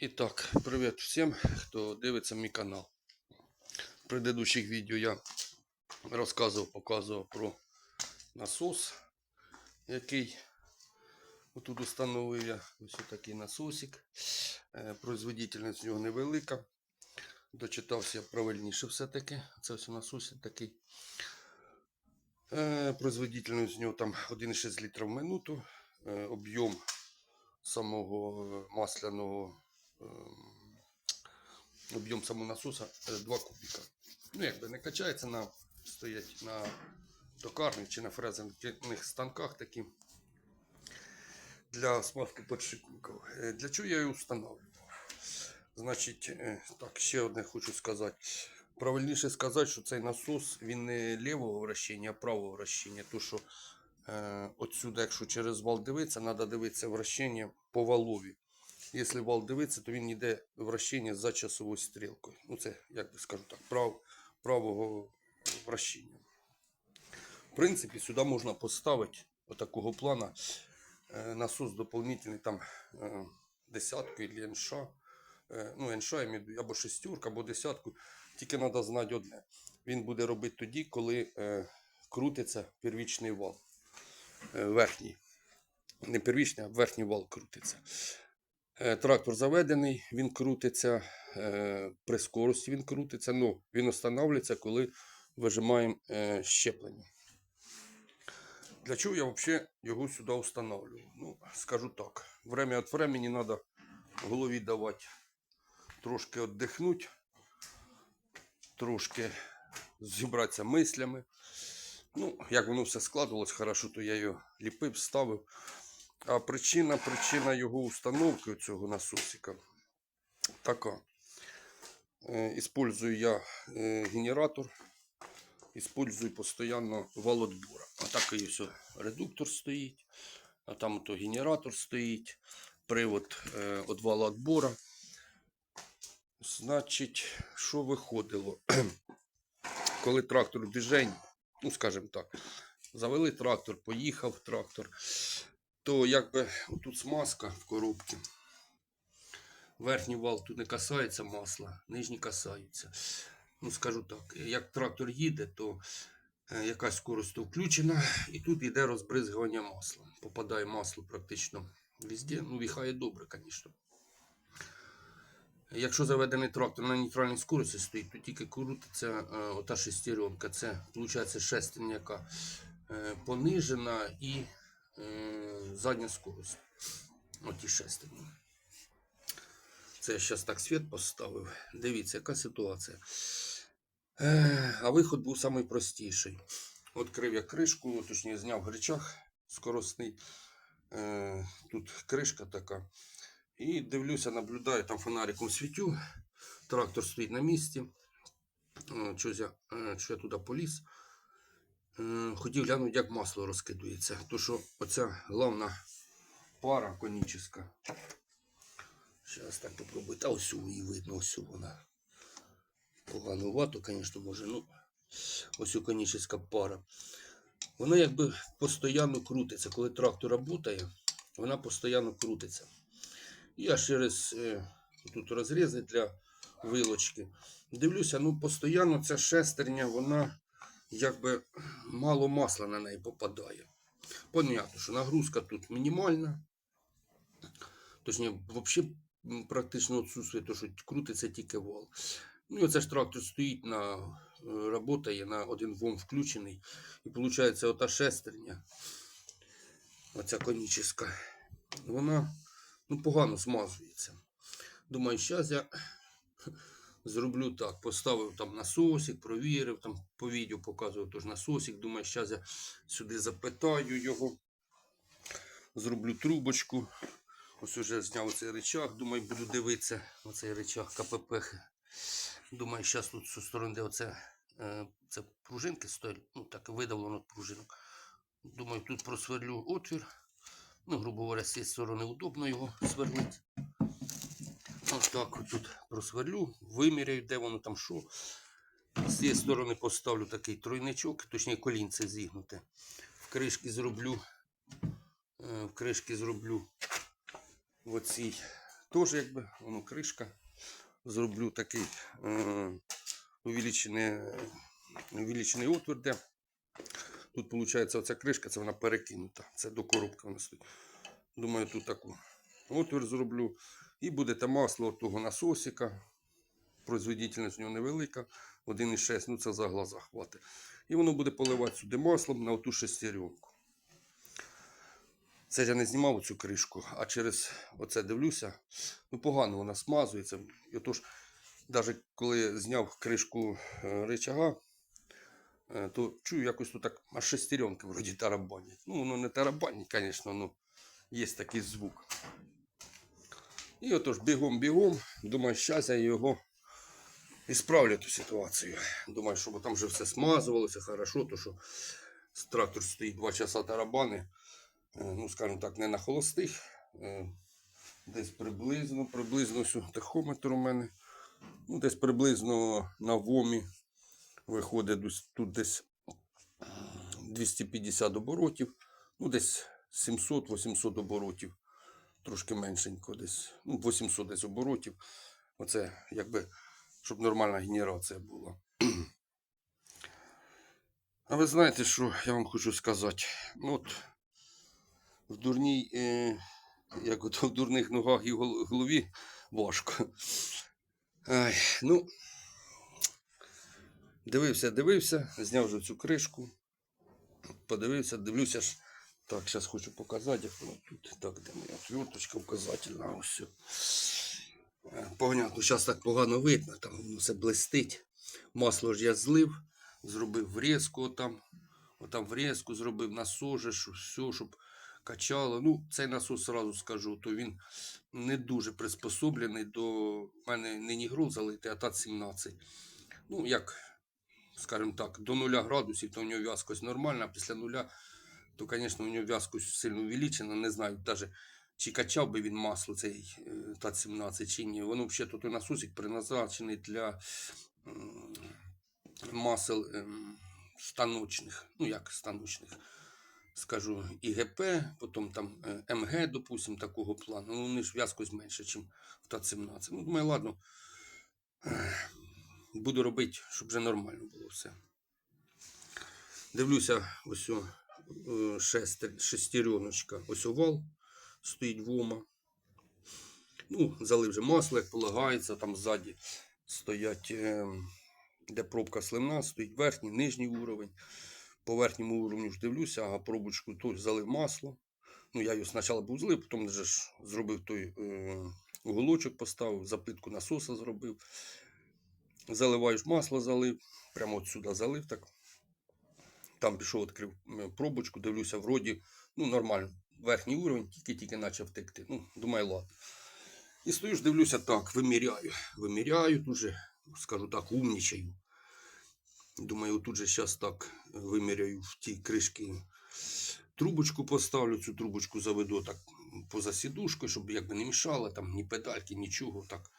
І так, привіт всім, хто дивиться мій канал. В предыдущих відео я розказував, показував про насос, який тут установив я. Ось такий насосик. Е, Производительність в нього невелика. Дочитався правильніше все-таки. Це ось насосик такий. Е, Производительність в нього там 1,6 літра в минуту. Е, Об'єм самого масляного об'єм самого насоса е, 2 кубіка. Ну, якби не качається на стоять на токарних чи на фрезерних станках такі для смазки подшипників. Е, Для чого я його встановлював? Значить, е, так, ще одне хочу сказати. Правильніше сказати, що цей насос він не лівого вращення, а правого вращення. То, що е, отсюди, якщо через вал дивитися, треба дивитися вращення по валові. Якщо вал дивиться, то він йде вращення за часовою стрілкою. Ну, це, як би скажу так, прав, правого вращення. В принципі, сюди можна поставити отакого плана е, насос доповнительний, там е, десятку або НШ. Е, ну, НШ або шестерку, або десятку. Тільки треба знати одне. Він буде робити тоді, коли крутиться первічний вал. Верхній. Не первічний, а верхній вал крутиться. Е, Трактор заведений, він крутиться, е, при скорості він крутиться. Ну, він встановлюється, коли вижимаємо е, щеплення. Для чого я взагалі його сюди встановлюю? Ну, скажу так. Время від времени треба голові давати трошки віддихнути, трошки зібратися мислями. Ну, як воно все складувалось хорошо, то я його ліпив, ставив. А причина, причина його установки цього насосика така. Е, Іспользую я е, генератор, іспользую постійно вал отбора. А так і все, редуктор стоїть, а там то генератор стоїть, привод е, від вала отбора. Значить, що виходило? Коли трактор в движенні, ну скажімо так, завели трактор, поїхав трактор, то якби тут смазка в коробці. Верхній вал тут не касається масла, нижні касаються. Ну, скажу так, як трактор їде, то е, якась скорость включена, і тут йде розбризгування масла. Попадає масло практично везде. Ну, віхає добре, звісно. Якщо заведений трактор на нейтральній скорості стоїть, то тільки крутиться е, ота шестеренка. Це виходить шестерня, яка е, понижена і задня скорость. Оті шестерні. Це я зараз так світ поставив. Дивіться, яка ситуація. Е, а виход був самий простіший. Відкрив я кришку, точніше зняв гречах скоростний. Е, тут кришка така. І дивлюся, наблюдаю, там фонариком світю. Трактор стоїть на місці. Е, Щось я, е, я туди поліз. Е, Хотів глянути, як масло розкидується. То що оця головна пара конічна. Зараз так попробую. Та ось її видно, ось вона. Поганувато, звісно, може. Ну, ось конічна пара. Вона якби постійно крутиться. Коли трактор працює, вона постійно крутиться. Я через е, тут розрізи для вилочки. Дивлюся, ну постійно ця шестерня, вона якби мало масла на неї попадає. Понятно, що нагрузка тут мінімальна. Точніше, взагалі практично відсутствує, то, що крутиться тільки вал. Ну оце ж трактор стоїть на е, работає на один вом включений. І виходить, ота шестерня, оця конічна, вона ну, погано смазується. Думаю, зараз я зроблю так. Поставив там насосик, провірив, там по відео показував теж насосик. Думаю, зараз я сюди запитаю його. Зроблю трубочку. Ось уже зняв цей речах. Думаю, буду дивитися на цей речах КПП. Думаю, зараз тут зі сторони, де оце, е, це пружинки стоять, ну так видавлено пружинок. Думаю, тут просверлю отвір. Ну, грубо говоря, з цієї сторони удобно його сверлити. Так тут просверлю, виміряю, де воно там що. З цієї сторони поставлю такий тройничок, точніше колінце зігнуте. В кришки зроблю, е, в кришки зроблю в оцій Теж якби воно кришка. Зроблю такий е, увеличений, увеличений отвір, де тут виходить оця кришка, це вона перекинута. Це до коробки вона стоїть. Думаю, тут таку отвір зроблю. І буде масло того насосика. Производительність в нього невелика. 1,6, ну це за глаза хватить. І воно буде поливати сюди маслом на оту шестеренку. Це я не знімав цю кришку, а через оце дивлюся. Ну, погано вона смазується. І отож, навіть коли зняв кришку е, рычага, е, то чую, якось тут так аж шестеренки вроді тарабанять. Ну, воно не тарабанить, звісно, ну є такий звук. І отож бігом-бігом, думаю, зараз я його і справлю ту ситуацію. Думаю, щоб там вже все смазувалося хорошо, то що трактор стоїть 2 часа тарабани, е, ну, скажімо так, не на холостих. е, Десь приблизно, приблизно тахометр у мене. Ну, десь приблизно на ВОМі виходить тут десь 250 оборотів, ну десь 700-800 оборотів, трошки меншенько десь, ну 800 десь оборотів. Оце якби, щоб нормальна генерація була. А ви знаєте, що я вам хочу сказати? Ну, от в дурній, е, як от в дурних ногах і голові важко. Ай, ну, дивився, дивився, зняв вже цю кришку. Подивився, дивлюся ж. Так, зараз хочу показати, як воно тут. Так, де моя отверточка вказательна. Ось. Е, Понятно, зараз так погано видно, там воно все блистить. Масло ж я злив, зробив врізку там. Отам врізку зробив насос, же, що все, щоб качало. Ну, цей насос сразу скажу, то він не дуже приспособлений до в мене не нігрол залитий, а ТАТ-17. Ну, як, скажімо так, до 0 градусів, то у нього в'язкость нормальна, а після нуля, то, звісно, у нього в'язкость сильно увеличена. Не знаю, навіть чи качав би він масло цей е, ТАТ-17 чи ні. Воно взагалі той насосик призначений для масел ем, станочних. Ну, як станочних скажу, ІГП, потім там е, МГ, допустим, такого плану. Ну, вони ж в'язкость менше, ніж в ТА-17. Ну, думаю, ладно, буду робити, щоб вже нормально було все. Дивлюся, ось шестер, шестереночка, ось овал стоїть вома. Ну, залив вже масло, як полагається, там ззаді стоять, е, де пробка сливна, стоїть верхній, нижній уровень по верхньому уровню ж дивлюся, ага, пробочку тут залив масло. Ну, я його спочатку був злив, потім вже ж зробив той е, уголочок, поставив, запитку насоса зробив. Заливаєш масло, залив, прямо от сюди залив так. Там пішов, відкрив е, пробочку, дивлюся, вроді, ну, нормально. Верхній уровень, тільки-тільки почав текти. Ну, думаю, ладно. І стою ж, дивлюся так, виміряю. Виміряю, тут же, скажу так, умнічаю. Думаю, тут же зараз так виміряю в тій кришки. Трубочку поставлю, цю трубочку заведу так поза сідушкою, щоб якби не мішало, там ні педальки, нічого. так.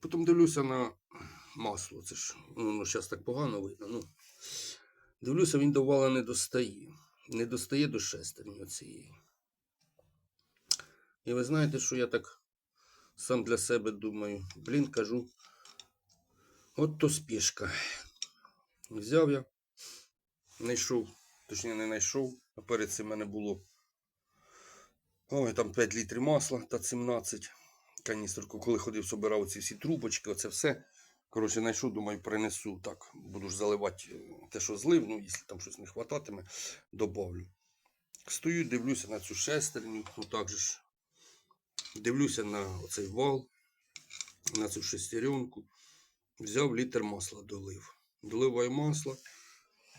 Потім дивлюся на масло. Це ж ну, воно зараз так погано видно. Ну. Дивлюся, він до вала не достає. Не достає до шестерні цієї. І ви знаєте, що я так сам для себе думаю, блін, кажу, от то спішка. Взяв я, знайшов, точніше не знайшов, а перед цим мене було ой, там 5 літрів масла та 17 каністрку. Коли ходив, собирав ці всі трубочки, оце все. Коротше, знайшов, думаю, принесу. Так, буду ж заливати е, те, що злив, ну, якщо там щось не хвататиме, добавлю. Стою, дивлюся на цю шестерню, ну так же ж. Дивлюся на оцей вал, на цю шестеренку. Взяв літр масла, долив. Доливаю масло.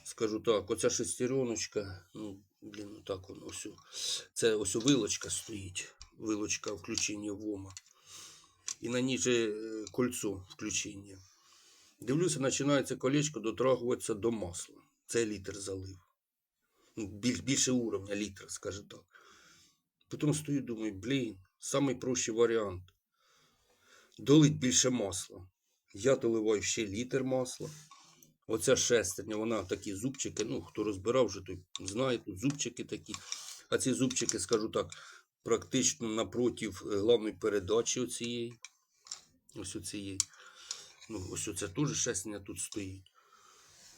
Скажу так, оця шестереночка, ну, блін, ну так воно все. Це ось вилочка стоїть. Вилочка включення ВОМа. І на ній же е, кольцо включення. Дивлюся, починається колечко дотрагуватися до масла. Це літр залив. Ну, біль, більше уровня літра, скажу так. Потім стою, думаю, блін, самий прощий варіант. Долить більше масла. Я доливаю ще літр масла. Оця шестерня, вона такі зубчики, ну, хто розбирав вже, той знає, тут зубчики такі. А ці зубчики, скажу так, практично напротив е, главної передачі оцієї. Ось оцієї. Ну, ось оце теж шестерня тут стоїть.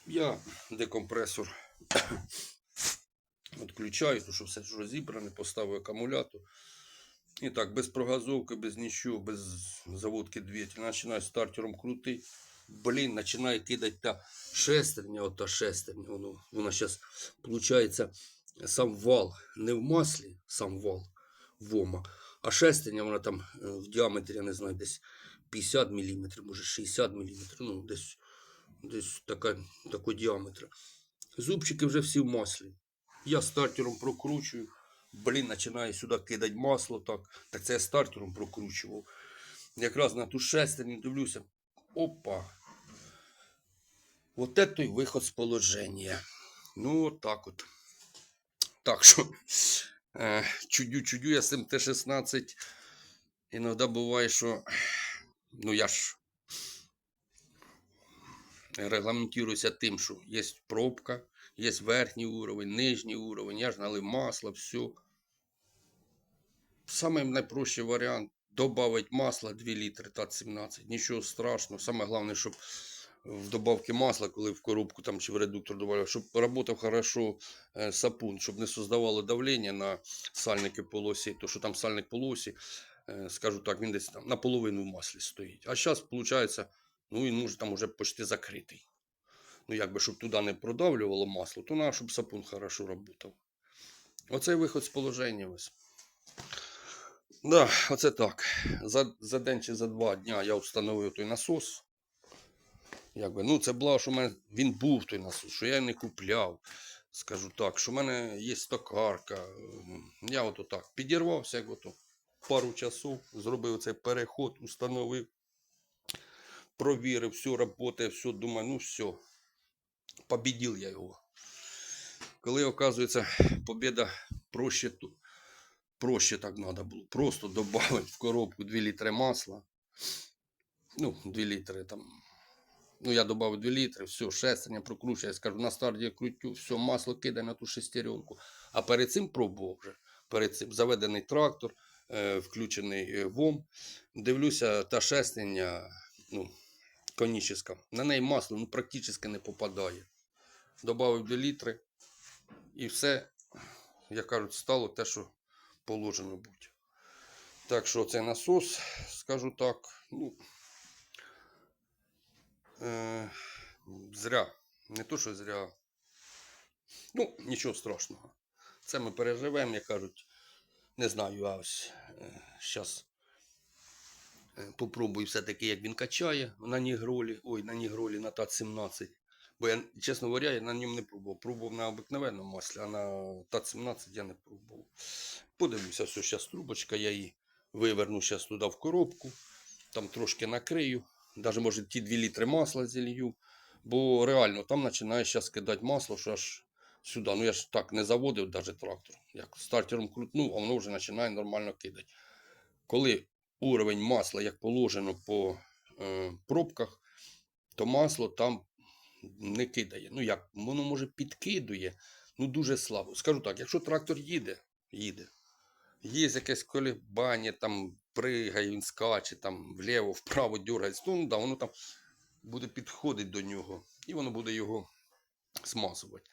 Я декомпресор відключаю, тому що все ж розібране, поставив акумулятор. І так, без прогазовки, без нічого, без заводки двигателя. Починаю стартером крутити. Блін, починає кидати та шестерня, ота шестерня. Воно, вона зараз, виходить, сам вал не в маслі, сам вал вома, а шестерня, вона там е, в діаметрі, я не знаю, десь 50 мм, може 60 мм, ну, десь, десь така, такого діаметра. Зубчики вже всі в маслі. Я стартером прокручую. Блін, починає сюди кидати масло. Так так це я стартером прокручував. Якраз на ту шестерню дивлюся. Опа. Вот это і виход з положення. Ну, от от. Так що е, чудю-чудю я з цим Т-16. Іноді буває, що ну я ж регламентуюся тим, що є пробка, є верхній уровень, нижній уровень, я ж налив масло, все. Самий найпрощий варіант добавить масло 2 літри ТАТ-17. Нічого страшного. Саме головне, щоб в добавці масла, коли в коробку там чи в редуктор добавляв, щоб працював хорошо е, сапун, щоб не создавало давлення на сальники полосі, то що там сальник полосі, скажу так, він десь там наполовину в маслі стоїть. А зараз, виходить, ну він може там уже почти закритий. Ну, якби, щоб туди не продавлювало масло, то треба, щоб сапун хорошо працював. Оцей виход з положення ось. Да, оце так. За, за день чи за два дня я встановив той насос. Якби, ну, це було, що в мене він був той насос, що я не купляв. Скажу так, що в мене є токарка. Я ото так підірвався, як ото пару часов, зробив цей переход, установив, провірив, все працює, все, думаю, ну все, побідів я його. Коли, оказується, побіда проще, то проще так треба було. Просто додати в коробку 2 літри масла. Ну, 2 літри там. Ну, я додав 2 літри, все, шестерня прокручує, я скажу, на старті я крутю, все, масло кидає на ту шестеренку. А перед цим пробував вже. Перед цим заведений трактор, включений е, ВОМ. Дивлюся, та шестерня, ну, конічна. На неї масло ну, практично не попадає. Добавив 2 літри і все, як кажуть, стало те, що положено бути. Так що цей насос, скажу так, ну, е, зря. Не то, що зря. Ну, нічого страшного. Це ми переживемо, як кажуть. Не знаю, а ось зараз попробую все-таки, як він качає на нігролі. Ой, на нігролі на ТАТ-17. Бо я, чесно говоря, я на ньому не пробував. Пробував на обикновенному маслі, а на ТАТ-17 я не пробував. Подивлюся, все, зараз трубочка, я її виверну зараз туди в коробку, там трошки накрию, навіть може ті 2 літри масла зілью, бо реально там починає зараз кидати масло, що аж сюди. Ну я ж так не заводив навіть трактор. Як стартером крутнув, а воно вже починає нормально кидати. Коли уровень масла, як положено по е, пробках, то масло там не кидає. Ну як, воно може підкидує, ну дуже слабо. Скажу так, якщо трактор їде, їде. Є якесь колебання, там пригає, він скаче, там вліво, вправо дергається, ну да, воно там буде підходити до нього і воно буде його смазувати.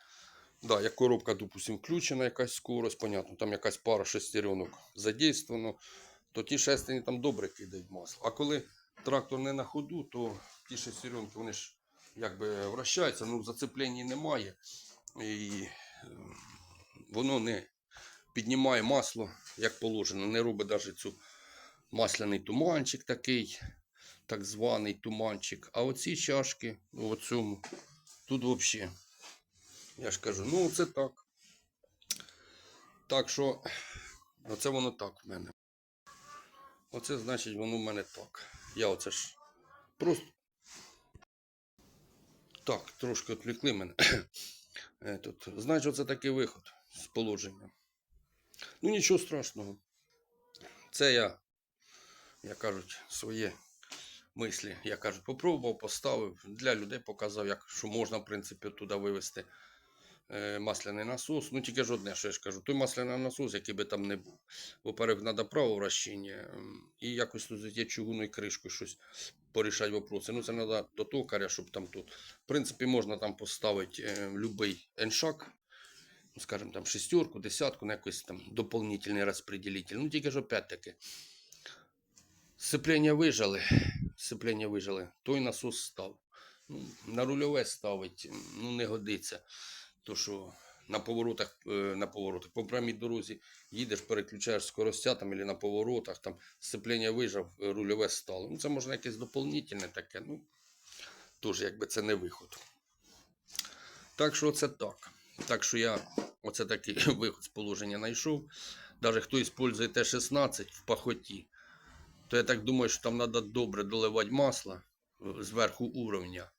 Да, як коробка, допустим, включена якась скорость, понятно, там якась пара шестеренок задействовано, то ті шестерні там добре кидають масло. А коли трактор не на ходу, то ті шестеренки, вони ж якби вращаються, ну зацеплення немає. І е, воно не піднімає масло, як положено, не робить навіть цю масляний туманчик такий, так званий туманчик. А оці чашки, ну, в цьому, тут взагалі. Я ж кажу, ну це так. Так що, оце воно так в мене. Оце значить воно в мене так. Я оце ж просто. Так, трошки відвлекли мене. Е, Тут, значить, оце такий виход з положення. Ну, нічого страшного. Це я, як кажуть, своє мислі, як кажуть, попробував, поставив, для людей показав, як, що можна, в принципі, туди вивести е, масляний насос. Ну тільки ж одне, що я ж кажу, той масляний насос, який би там не був. Во-первых, треба право вращення ем, і якось тут з чугунною кришкою щось порішати вопроси. Ну, це треба до токаря, щоб там тут. В принципі, можна там поставити е, будь-який еншак, ну, скажімо, там шестерку, десятку, на якийсь там дополнительний розпределитель. Ну, тільки ж опять-таки. Сцеплення вижали, сцеплення вижали, той насос став. Ну, на рульове ставить, ну не годиться. То що на поворотах, е, на поворотах, по прямій дорозі їдеш, переключаєш скоростя там, або на поворотах, там сцеплення вижав, е, рульове стало. Ну, це можна якесь доповнительне таке, ну, теж якби це не виход. Так що це так. Так що я оце такий виход з положення знайшов. Навіть хто використовує Т-16 в пахоті, то я так думаю, що там треба добре доливати масло е, зверху уровня.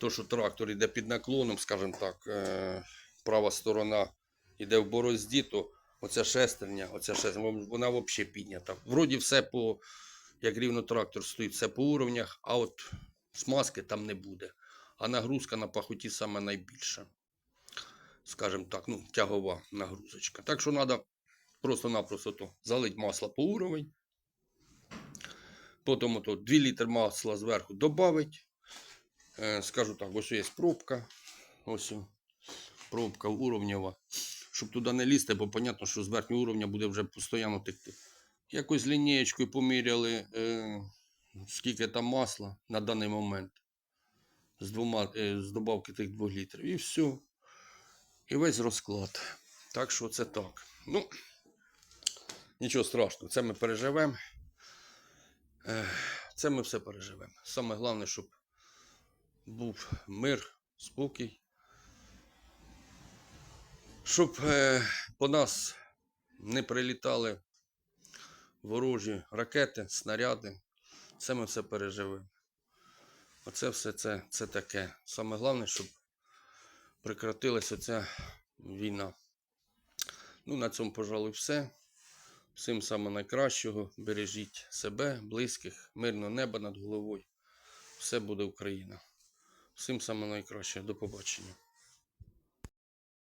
То, що трактор йде під наклоном, скажімо так, е, права сторона йде в борозді, то оця шестерня, оця шестерня, вона взагалі піднята. Вроді все по, як рівно трактор стоїть, все по уровнях, а от смазки там не буде. А нагрузка на пахоті саме найбільша. Скажімо так, ну, тягова нагрузочка. Так що треба просто-напросто то залить масло по уровень. Потім 2 літри масла зверху додавить. Е, скажу так, ось є пробка. Ось пробка уровнева. Щоб туди не лізти, бо понятно, що з верхнього уровня буде вже постійно текти. Якось лінієчкою поміряли, е, скільки там масла на даний момент. З, двома, е, з добавки тих 2 літрів. І все. І весь розклад. Так що це так. Ну, нічого страшного, це ми переживемо. Це ми все переживемо. Саме головне, щоб був мир, спокій. Щоб е, по нас не прилітали ворожі ракети, снаряди. Це ми все переживемо. Оце все це, це таке. Саме головне, щоб прекратилася ця війна. Ну, на цьому, пожалуй, все. Всім самого найкращого. Бережіть себе, близьких, мирного неба над головою. Все буде Україна. Всім саме найкраще. До побачення.